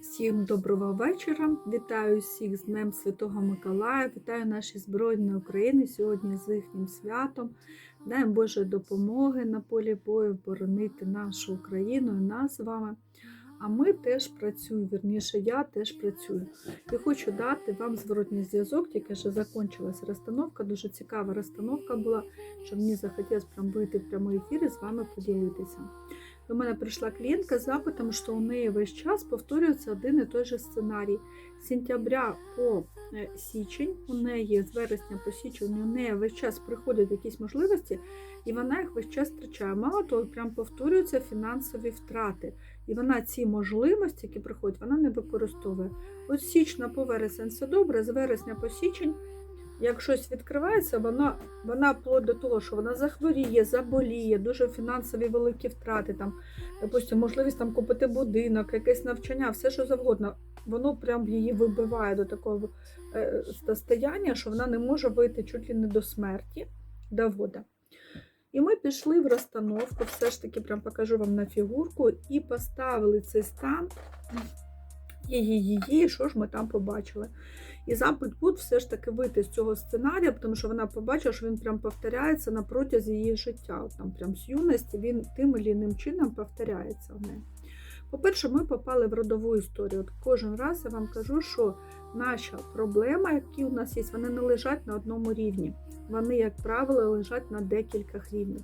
Всім доброго вечора. Вітаю всіх з Днем Святого Миколая. Вітаю наші Збройні України сьогодні з їхнім святом. Даємо Божої допомоги на полі бою боронити нашу Україну і нас з вами. А ми теж працюємо, вірніше, я теж працюю. І хочу дати вам зворотній зв'язок, тільки що закінчилася розстановка. Дуже цікава розстановка була, що мені захотілося прям вийти в прямий ефір і з вами поділитися. До мене прийшла клієнтка з запитом, що у неї весь час повторюється один і той же сценарій. З сентября по е, січень, у неї з вересня по січень, у неї весь час приходять якісь можливості, і вона їх весь час втрачає. Мало того, прям повторюються фінансові втрати. І вона ці можливості, які приходять, вона не використовує. От січня по вересень все добре, з вересня по січень. Як щось відкривається, вона вона вплоть до того, що вона захворіє, заболіє, дуже фінансові великі втрати, там, допустим, можливість там купити будинок, якесь навчання, все що завгодно. Воно прям її вибиває до такого е, состояння, що вона не може вийти чуть ли не до смерті, довода. І ми пішли в розстановку, все ж таки прям покажу вам на фігурку, і поставили цей стан її, її, що ж ми там побачили. І запит був все ж таки вийти з цього сценарія, тому що вона побачила, що він прям повторяється на протязі її життя. Там прям з юності він тим чи іншим чином повторяється в неї. По-перше, ми попали в родову історію. От Кожен раз я вам кажу, що наша проблема, які у нас є, вони не лежать на одному рівні. Вони, як правило, лежать на декількох рівнях.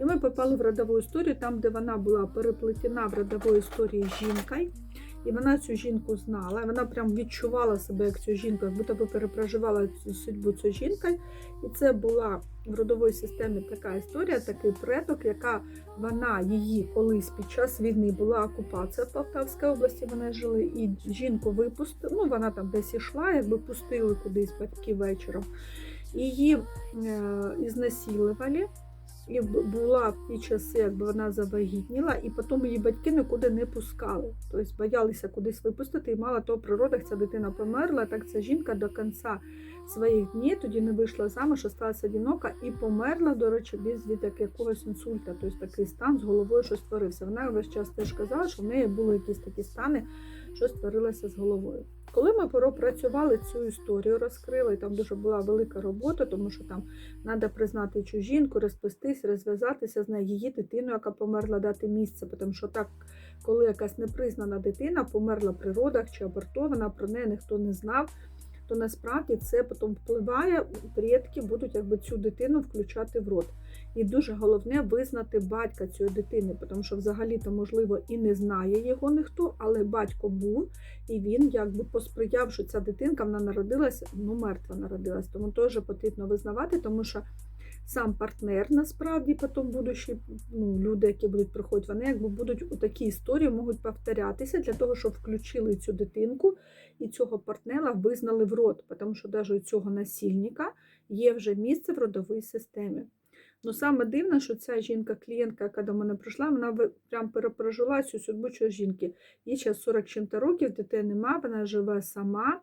І ми попали в родову історію, там, де вона була переплетена в родовій історії жінкою. І вона цю жінку знала, вона прям відчувала себе як цю жінку, як будто би перепроживала цю судьбу цю жінка. І це була в родовій системі така історія, такий предок, яка вона її колись під час війни була окупація в Полтавській області. Вони жили, і жінку випустили. Ну вона там десь ішла, якби пустили кудись батьки вечором. Її е, ізнасилували. І була в ті часи, якби вона завагітніла, і потім її батьки нікуди не пускали. Тобто боялися кудись випустити, і мало того, при родах ця дитина померла. Так ця жінка до кінця своїх днів тоді не вийшла замуж, осталася одинока і померла, до речі, без від якогось інсульта. Тобто такий стан з головою, що створився. Вона весь час теж казала, що в неї були якісь такі стани, що створилося з головою. Коли ми пропрацювали цю історію, розкрили, там дуже була велика робота, тому що там треба признати цю жінку, розпестись, розв'язатися з нею, її дитину, яка померла, дати місце, тому що так, коли якась непризнана дитина померла при родах чи абортована, про неї ніхто не знав, то насправді це потім впливає, предки будуть якби цю дитину включати в рот. І дуже головне визнати батька цієї дитини, тому що взагалі-то, можливо, і не знає його ніхто, але батько був, і він якби посприяв, що ця дитинка вона народилася, ну мертва народилась. Тому теж потрібно визнавати, тому що сам партнер насправді потім будучі ну, люди, які будуть приходити, вони якби будуть у такій історії можуть повторятися для того, щоб включили цю дитинку і цього партнера визнали в род, тому що навіть у цього насильника є вже місце в родовій системі. Ну, саме дивно, що ця жінка-клієнтка, яка до мене прийшла, вона прям перепрожила цю судьбу цієї жінки. Їй зараз 40 чим-то років, дітей нема, вона живе сама.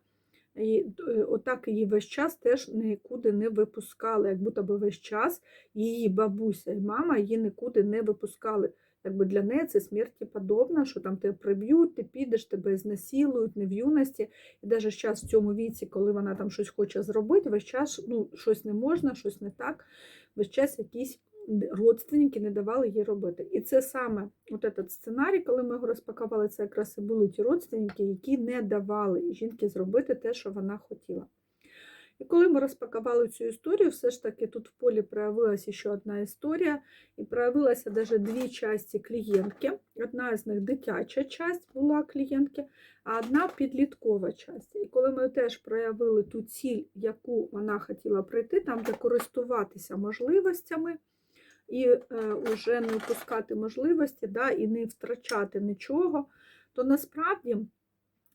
І отак її весь час теж нікуди не випускали, як будто би весь час її бабуся і мама її нікуди не випускали. Якби для неї це смерті подобно, що там тебе приб'ють, ти підеш, тебе знасилують, не в юності. І навіть зараз в цьому віці, коли вона там щось хоче зробити, весь час ну, щось не можна, щось не так, весь час якісь родственники не давали їй робити. І це саме от этот сценарій, коли ми його розпакували, це якраз і були ті родственники, які не давали жінки зробити те, що вона хотіла. І коли ми розпакували цю історію, все ж таки тут в полі проявилася ще одна історія, і проявилася навіть дві часті клієнтки. Одна з них дитяча часть була клієнтки, а одна підліткова часть. І коли ми теж проявили ту ціль, яку вона хотіла пройти, там де користуватися можливостями і е, вже не впускати можливості, да, і не втрачати нічого, то насправді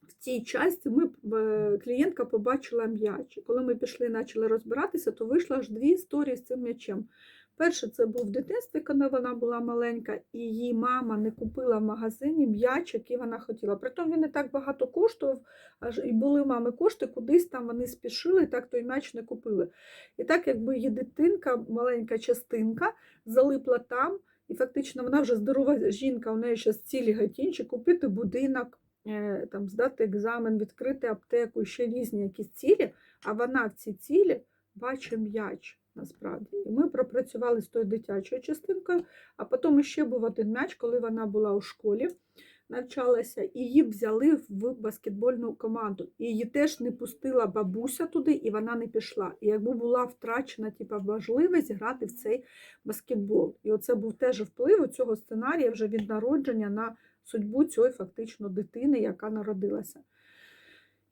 в цій часті ми, е, клієнтка побачила м'яч. Коли ми пішли і почали розбиратися, то вийшло аж дві історії з цим м'ячем. Перше, це був в дитинстві, коли вона була маленька, і її мама не купила в магазині м'яч, який вона хотіла. Притом він не так багато коштував, аж і були у мами кошти, кудись там вони спішили, і так той м'яч не купили. І так, якби її дитинка, маленька частинка, залипла там, і фактично вона вже здорова жінка, у неї ще цілі гатінчі, купити будинок е, там, здати екзамен, відкрити аптеку, ще різні якісь цілі, а вона в ці цілі бачить м'яч насправді. І ми пропрацювали з тою дитячою частинкою, а потім ще був один м'яч, коли вона була у школі, навчалася, і її взяли в баскетбольну команду. І її теж не пустила бабуся туди, і вона не пішла. І якби була втрачена типу, можливість грати в цей баскетбол. І оце був теж вплив у цього сценарія вже від народження на судьбу цієї фактично дитини, яка народилася.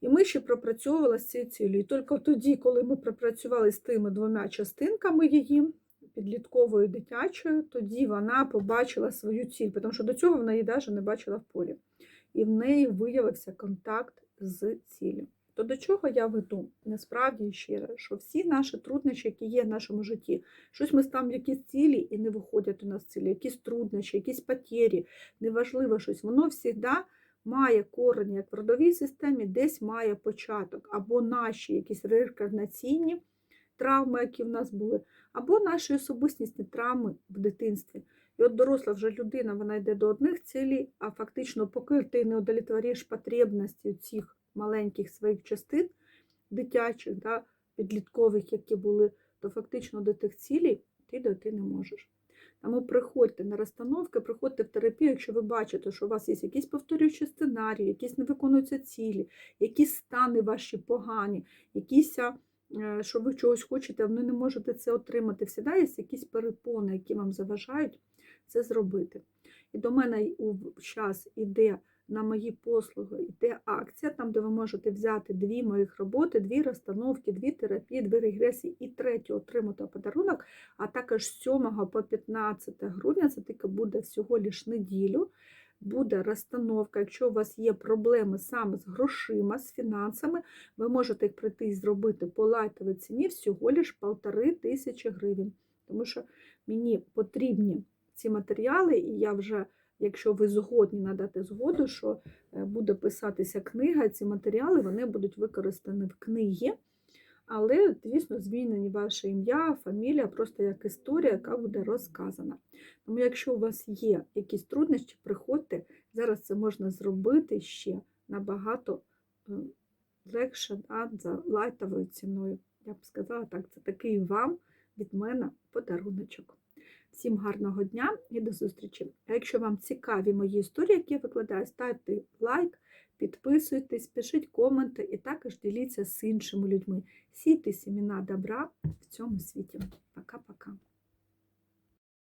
І ми ще пропрацьовували з цією цілею. І тільки тоді, коли ми пропрацювали з тими двома частинками її, підлітковою дитячою, тоді вона побачила свою ціль, тому що до цього вона її навіть не бачила в полі. І в неї виявився контакт з ціллю. То до чого я веду? Насправді раз, що всі наші труднощі, які є в нашому житті, щось ми ставимо якісь цілі і не виходять у нас цілі, якісь труднощі, якісь потері, неважливо щось, воно завжди має корені, як в родовій системі, десь має початок, або наші якісь реінкарнаційні травми, які в нас були, або наші особистісні травми в дитинстві. І от доросла вже людина, вона йде до одних цілей, а фактично, поки ти не удовлетвориш потребності цих маленьких своїх частин, дитячих, да, підліткових, які були, то фактично до тих цілей ти дойти не можеш. Тому приходьте на розстановки, приходьте в терапію, якщо ви бачите, що у вас є якісь повторюючі сценарії, якісь не виконуються цілі, якісь стани ваші погані, якісь, е, що ви чогось хочете, а ви не можете це отримати. Всіда є якісь перепони, які вам заважають це зробити. І до мене у час іде на мої послуги, йде акція, там, де ви можете взяти дві моїх роботи, дві розстановки, дві терапії, дві регресії і третю отримати подарунок, а також з 7 по 15 грудня, це тільки буде всього лиш неділю, буде розстановка. Якщо у вас є проблеми саме з грошима, з фінансами, ви можете їх прийти і зробити по лайтовій ціні всього лиш полтори тисячі гривень. Тому що мені потрібні ці матеріали, і я вже якщо ви згодні надати згоду, що е, буде писатися книга, ці матеріали вони будуть використані в книгі, але, звісно, змінені ваше ім'я, фамілія, просто як історія, яка буде розказана. Тому, якщо у вас є якісь труднощі, приходьте, зараз це можна зробити ще набагато е, легше да, за лайтовою ціною. Я б сказала так, це такий вам від мене подаруночок. Всім гарного дня і до зустрічі! А якщо вам цікаві мої історії, які я викладаю, ставте лайк, підписуйтесь, пишіть коменти і також діліться з іншими людьми. Сійте сіміна добра в цьому світі. Пока-пока.